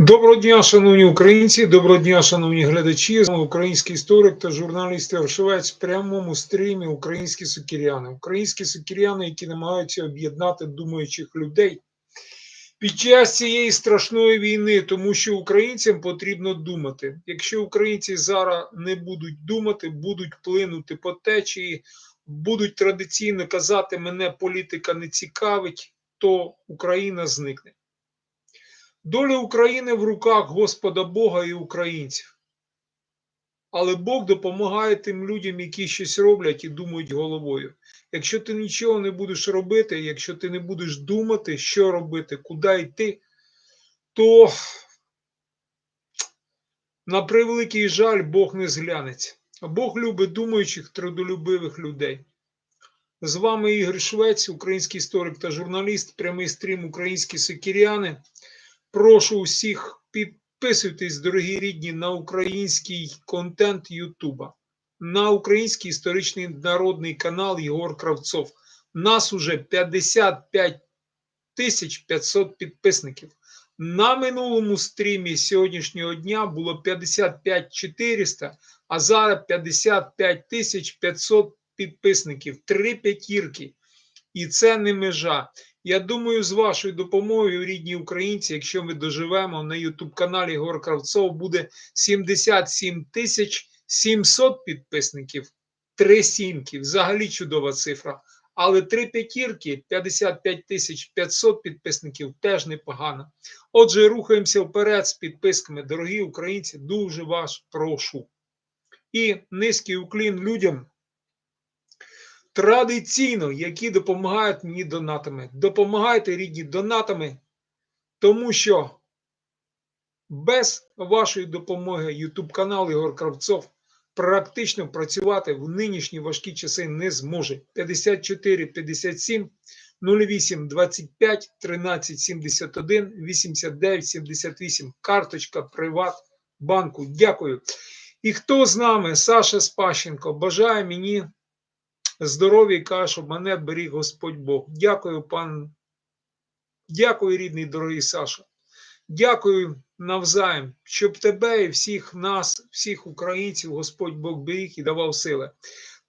Доброго дня, шановні українці, доброго дня, шановні глядачі. Український історик та журналіст Вершовець в прямому стрімі Українські сукіряни. Українські сукіряни, які намагаються об'єднати думаючих людей під час цієї страшної війни, тому що українцям потрібно думати. Якщо українці зараз не будуть думати, будуть плинути по течії, будуть традиційно казати, мене політика не цікавить, то Україна зникне. Доля України в руках Господа Бога і українців. Але Бог допомагає тим людям, які щось роблять і думають головою. Якщо ти нічого не будеш робити, якщо ти не будеш думати, що робити, куди йти, то на превеликий жаль Бог не зглянеться. Бог любить думаючих, трудолюбивих людей. З вами Ігор Швець, український історик та журналіст, прямий стрім Українські сокіряни. Прошу усіх підписуйтесь, дорогі рідні, на український контент Ютуба, на український історичний народний канал Єгор Кравцов. Нас уже 55 тисяч 500 підписників. На минулому стрімі сьогоднішнього дня було 55 400, а зараз 55 тисяч 500 підписників. Три п'ятірки. І це не межа. Я думаю, з вашою допомогою, рідні українці, якщо ми доживемо на Ютуб каналі Гор Кравцов, буде 77 тисяч 700 підписників. Три сімки. Взагалі чудова цифра. Але три п'ятірки, 55 тисяч 500 підписників теж непогано. Отже, рухаємося вперед з підписками. Дорогі українці, дуже вас прошу. І низький уклін людям традиційно, які допомагають мені донатами. Допомагайте рідні донатами, тому що без вашої допомоги YouTube канал Ігор Кравцов практично працювати в нинішні важкі часи не зможе. 54 57 08 25 13 71 89 78. Карточка Приват банку. Дякую. І хто з нами? Саша Спащенко бажає мені здоров'я і каже, щоб мене беріг Господь Бог. Дякую, пан. Дякую, рідний дорогий Саша. Дякую навзаєм, щоб тебе і всіх нас, всіх українців, Господь Бог беріг і давав сили.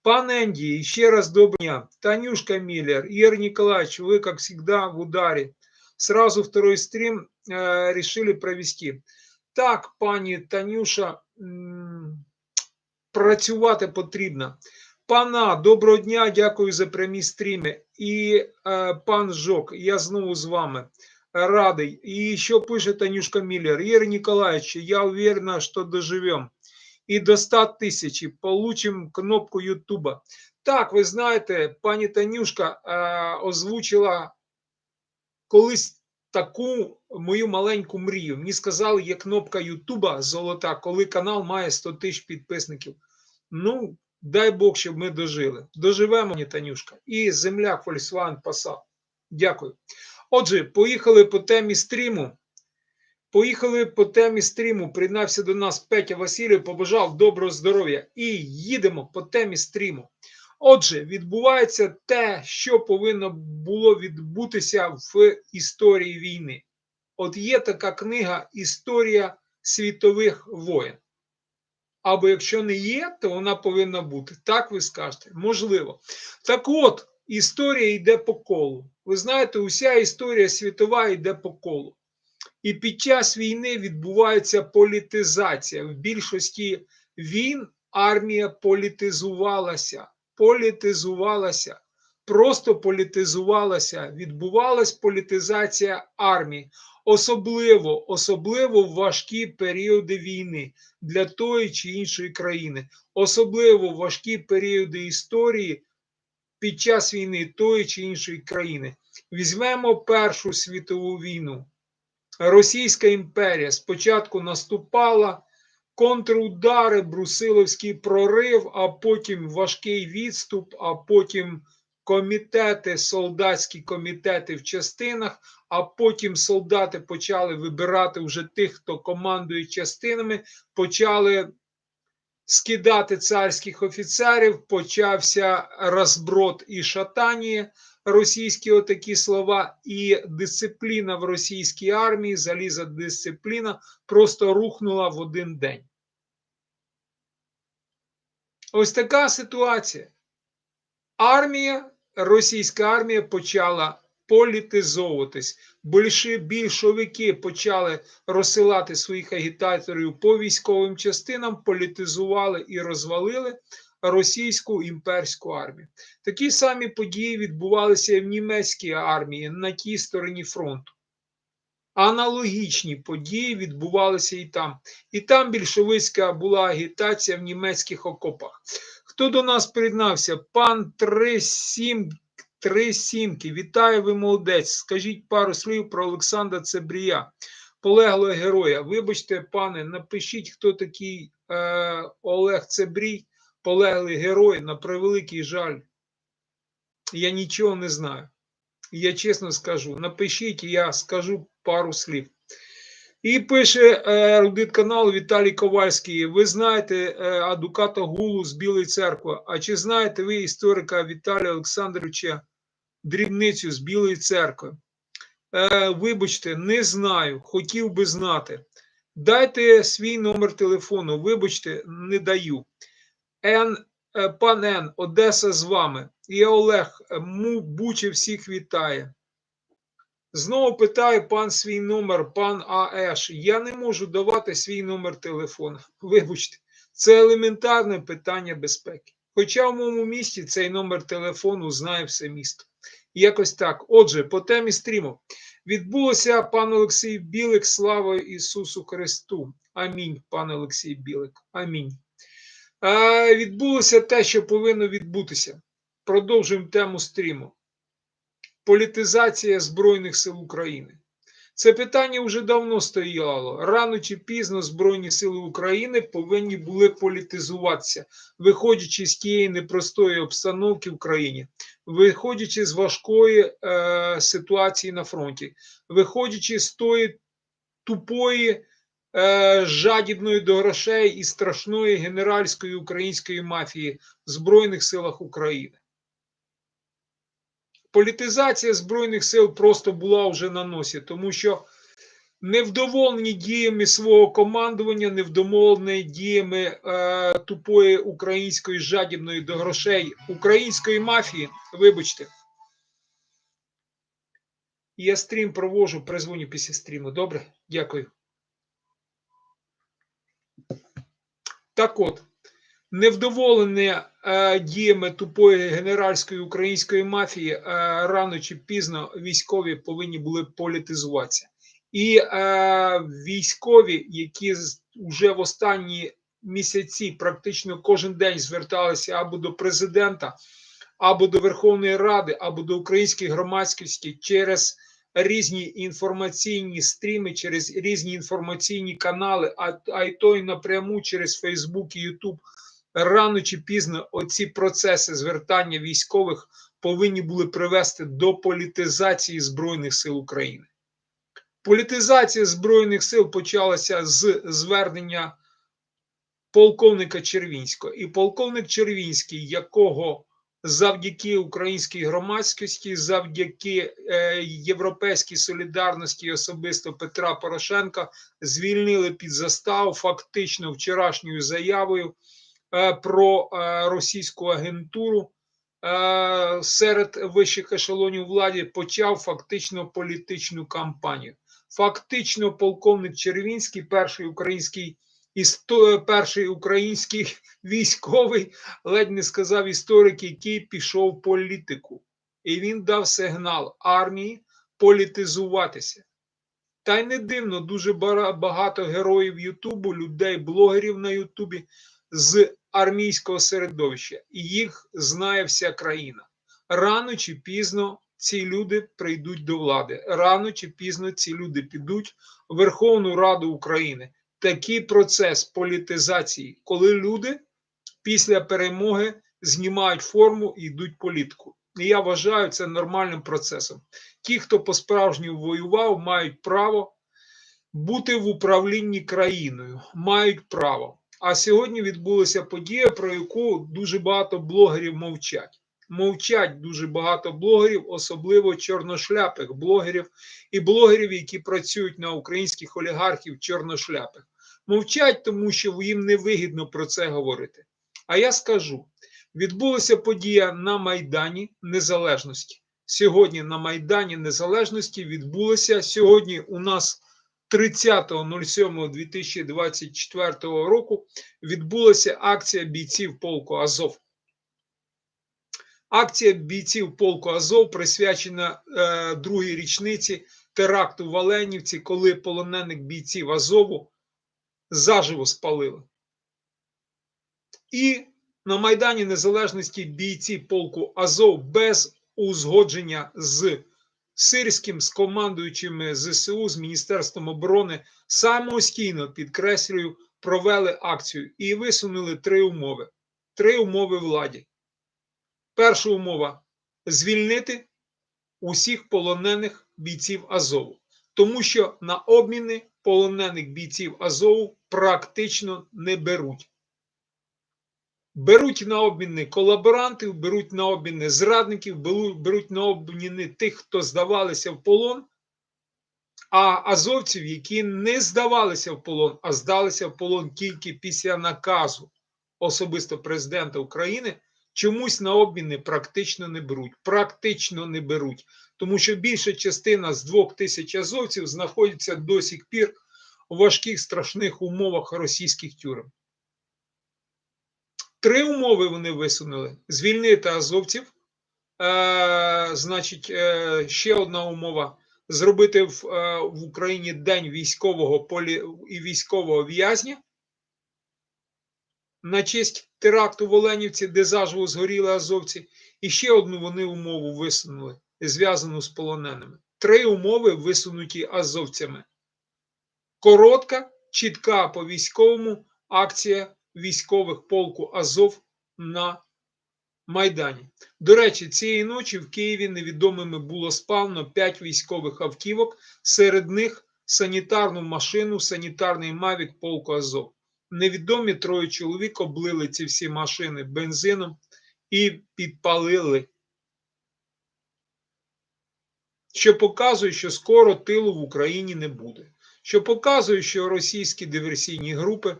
Пан Энди, ще раз доброго дня. Танюшка Миллер, Ир Николаевич, вы, как всегда, в ударе. Сразу второй стрим э, решили провести. Так, пані Танюша, м, працювати потрібно. Пана, доброго дня, дякую за прямі стріми. І е, пан Жок, я знову з вами радий. І що пише Танюшка Миллер? Ігор Николаевич, я уверена, що доживем. І до 100 тисяч получим кнопку Ютуба. Так, ви знаєте, пані Танюшка е, озвучила колись таку мою маленьку мрію. Мені сказали, є кнопка Ютуба золота, коли канал має 100 тисяч підписників. Ну, Дай Бог, щоб ми дожили. Доживемо, Танюшка. І земля Volkswagen Passat. Дякую. Отже, поїхали по темі стріму. Поїхали по темі стріму. Приєднався до нас Петя Васильєв, побажав доброго здоров'я. І їдемо по темі стріму. Отже, відбувається те, що повинно було відбутися в історії війни. От є така книга Історія світових воєн. Або якщо не є, то вона повинна бути. Так ви скажете? Можливо. Так от, історія йде по колу. Ви знаєте, уся історія світова йде по колу. І під час війни відбувається політизація. В більшості війн армія політизувалася. Політизувалася. Просто політизувалася. Відбувалась політизація армії. Особливо, особливо в важкі періоди війни для тої чи іншої країни, особливо в важкі періоди історії під час війни тої чи іншої країни. Візьмемо Першу світову війну. Російська імперія спочатку наступала, контрудари, Брусиловський прорив, а потім важкий відступ, а потім комітети, солдатські комітети в частинах, а потім солдати почали вибирати вже тих, хто командує частинами, почали скидати царських офіцерів, почався розброд і шатання, російські отакі слова, і дисципліна в російській армії, заліза дисципліна, просто рухнула в один день. Ось така ситуація. Армія, російська армія почала політизовуватись. Більші більшовики почали розсилати своїх агітаторів по військовим частинам, політизували і розвалили російську імперську армію. Такі самі події відбувалися і в німецькій армії на тій стороні фронту. Аналогічні події відбувалися і там. І там більшовицька була агітація в німецьких окопах. Хто до нас приєднався? Пан 37 Три сімки. Вітаю, ви молодець. Скажіть пару слів про Олександра Цебрія, полеглого героя. Вибачте, пане, напишіть, хто такий е, Олег Цебрій, полеглий герой. На превеликий жаль. Я нічого не знаю. Я чесно скажу. Напишіть, я скажу пару слів. І пише е, Рудит канал Віталій Ковальський. Ви знаєте е, адвоката Гулу з Білої церкви. А чи знаєте ви історика Віталія Олександровича дрібницю з Білої церкви? Е, вибачте, не знаю. Хотів би знати. Дайте свій номер телефону. Вибачте, не даю. Н, пан Н, Одеса з вами. І Олег Му Буче всіх вітає. Знову питає пан свій номер, пан АЕШ. Я не можу давати свій номер телефону. Вибачте, це елементарне питання безпеки. Хоча в моєму місті цей номер телефону знає все місто. Якось так. Отже, по темі стріму. Відбулося пан Олексій Білик. Слава Ісусу Христу. Амінь, пан Олексій Білик. Амінь. Е, відбулося те, що повинно відбутися. Продовжуємо тему стріму політизація Збройних сил України. Це питання вже давно стояло. Рано чи пізно Збройні Сили України повинні були політизуватися, виходячи з тієї непростої обстановки в країні, виходячи з важкої е, ситуації на фронті, виходячи з тої тупої, е, жадібної до грошей і страшної генеральської української мафії в Збройних силах України політизація Збройних сил просто була вже на носі, тому що невдоволені діями свого командування, невдоволені діями е, тупої української жадібної до грошей української мафії, вибачте. Я стрім провожу, призвоню після стріму. Добре? Дякую. Так от невдоволені е, діями тупої генеральської української мафії, е, рано чи пізно військові повинні були політизуватися. І е, військові, які вже в останні місяці практично кожен день зверталися або до президента, або до Верховної Ради, або до української громадськості через різні інформаційні стріми, через різні інформаційні канали, а, а й то й напряму через Фейсбук і Ютуб рано чи пізно оці процеси звертання військових повинні були привести до політизації Збройних сил України. Політизація Збройних сил почалася з звернення полковника Червінського. І полковник Червінський, якого завдяки українській громадськості, завдяки е, європейській солідарності і особисто Петра Порошенка звільнили під заставу фактично вчорашньою заявою. Е, про е, російську агентуру е, серед вищих ешелонів влади почав фактично політичну кампанію. Фактично, полковник Червінський, перший український перший український військовий, ледь не сказав історик, який пішов в політику, і він дав сигнал армії політизуватися. Та й не дивно, дуже багато героїв Ютубу, людей, блогерів на Ютубі з армійського середовища, і їх знає вся країна. Рано чи пізно ці люди прийдуть до влади. Рано чи пізно ці люди підуть в Верховну Раду України. Такий процес політизації, коли люди після перемоги знімають форму і йдуть політику. І я вважаю це нормальним процесом. Ті, хто по-справжньому воював, мають право бути в управлінні країною, мають право. А сьогодні відбулася подія, про яку дуже багато блогерів мовчать. Мовчать дуже багато блогерів, особливо чорношляпих блогерів і блогерів, які працюють на українських олігархів чорношляпих. Мовчать, тому що їм не вигідно про це говорити. А я скажу: відбулася подія на Майдані Незалежності. Сьогодні на Майдані Незалежності відбулося сьогодні. У нас 30.07.2024 року відбулася акція бійців полку Азов. Акція бійців полку Азов присвячена е, другій річниці теракту в Оленівці, коли полонених бійців Азову заживо спалили. І на Майдані Незалежності бійці полку Азов без узгодження з сирським, з командуючими ЗСУ, з Міністерством оборони самостійно підкреслюю, провели акцію і висунули три умови. Три умови владі. Перша умова звільнити усіх полонених бійців Азову, тому що на обміни полонених бійців Азову практично не беруть. Беруть на обміни колаборантів, беруть на обміни зрадників, беруть на обміни тих, хто здавалися в полон, а азовців, які не здавалися в полон, а здалися в полон тільки після наказу особисто президента України, чомусь на обміни практично не беруть. Практично не беруть, тому що більша частина з двох тисяч азовців знаходиться до сих пір у важких страшних умовах російських тюрем. Три умови вони висунули: звільнити азовців. Е, Значить, е, ще одна умова: зробити в, е, в Україні день військового полі і військового в'язня на честь теракту в Оленівці, де заживо згоріли азовці. І ще одну вони умову висунули, зв'язану з полоненими. Три умови висунуті азовцями. Коротка, чітка по військовому акція військових полку Азов на Майдані. До речі, цієї ночі в Києві невідомими було спалено 5 військових автівок, серед них санітарну машину, санітарний мавік полку Азов. Невідомі троє чоловік облили ці всі машини бензином і підпалили. Що показує, що скоро тилу в Україні не буде. Що показує, що російські диверсійні групи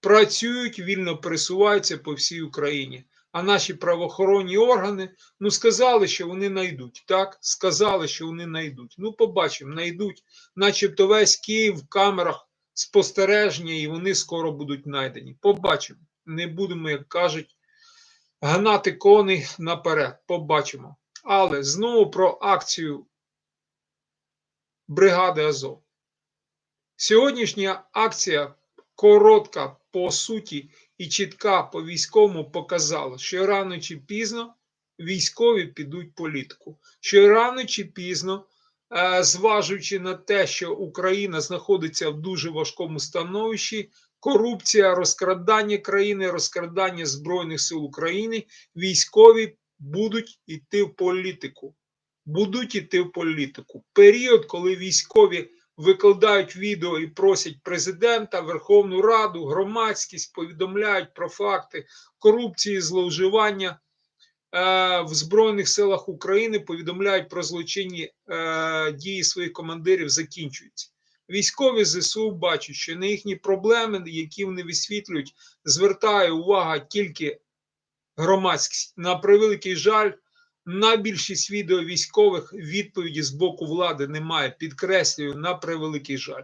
працюють, вільно пересуваються по всій Україні. А наші правоохоронні органи ну сказали, що вони знайдуть. Так, сказали, що вони знайдуть. Ну, побачимо, знайдуть, начебто весь Київ в камерах спостереження, і вони скоро будуть знайдені. Побачимо. Не будемо, як кажуть, гнати коней наперед. Побачимо. Але знову про акцію бригади Азов. Сьогоднішня акція коротка по суті і чітка по військовому показала, що рано чи пізно військові підуть політику, що рано чи пізно, е, зважуючи на те, що Україна знаходиться в дуже важкому становищі, корупція, розкрадання країни, розкрадання Збройних сил України, військові будуть йти в політику. Будуть йти в політику. Період, коли військові викладають відео і просять президента, Верховну Раду, громадськість, повідомляють про факти корупції, зловживання е, в Збройних силах України, повідомляють про злочинні е, дії своїх командирів, закінчуються. Військові ЗСУ бачать, що на їхні проблеми, які вони висвітлюють, звертає увага тільки громадськість. На превеликий жаль, на більшість відео військових відповіді з боку влади немає. Підкреслюю на превеликий жаль.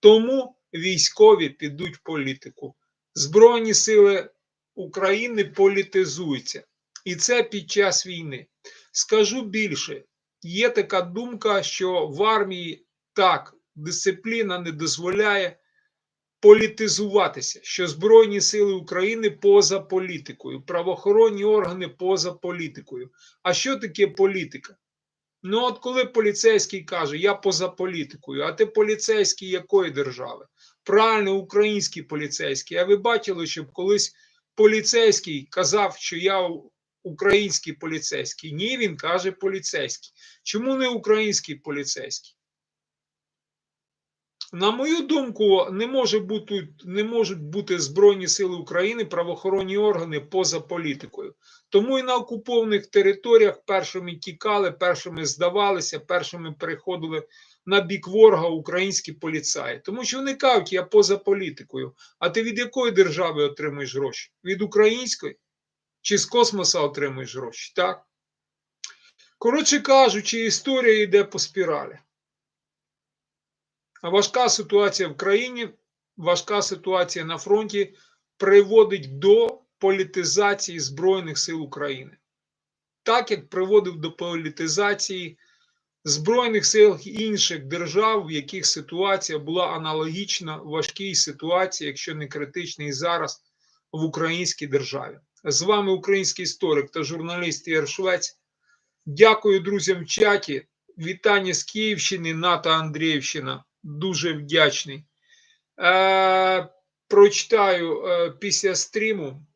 Тому військові підуть в політику. Збройні сили України політизуються. І це під час війни. Скажу більше, є така думка, що в армії так дисципліна не дозволяє політизуватися, що Збройні Сили України поза політикою, правоохоронні органи поза політикою. А що таке політика? Ну, от коли поліцейський каже, я поза політикою, а ти поліцейський якої держави? Правильно, український поліцейський. А ви бачили, щоб колись поліцейський казав, що я український поліцейський? Ні, він каже поліцейський. Чому не український поліцейський? На мою думку, не, може бути, не можуть бути Збройні Сили України, правоохоронні органи поза політикою. Тому і на окупованих територіях першими тікали, першими здавалися, першими переходили на бік ворога українські поліцаї. Тому що вони кажуть, я поза політикою. А ти від якої держави отримуєш гроші? Від української? Чи з космоса отримуєш гроші? Так? Коротше кажучи, історія йде по спіралі. Важка ситуація в країні, важка ситуація на фронті приводить до політизації Збройних сил України. Так як приводив до політизації Збройних сил інших держав, в яких ситуація була аналогічна важкій ситуації, якщо не критичній зараз в українській державі. З вами український історик та журналіст Ігор Швець. Дякую друзям в чаті. Вітання з Київщини, Ната Андріївщина. Дуже вдячний. Е, прочитаю е, після стріму.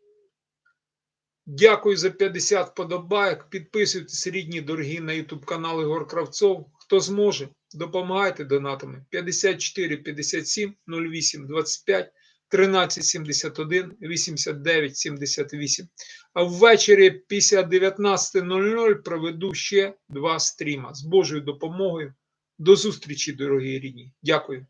Дякую за 50 подобайок. Підписуйтесь, рідні, дорогі, на YouTube канал Ігор Кравцов. Хто зможе, допомагайте донатами 54 57 08 25 13 71 89 78. А ввечері після 19.00 проведу ще два стріма з Божою допомогою. До зустрічі, дорогі рідні. Дякую.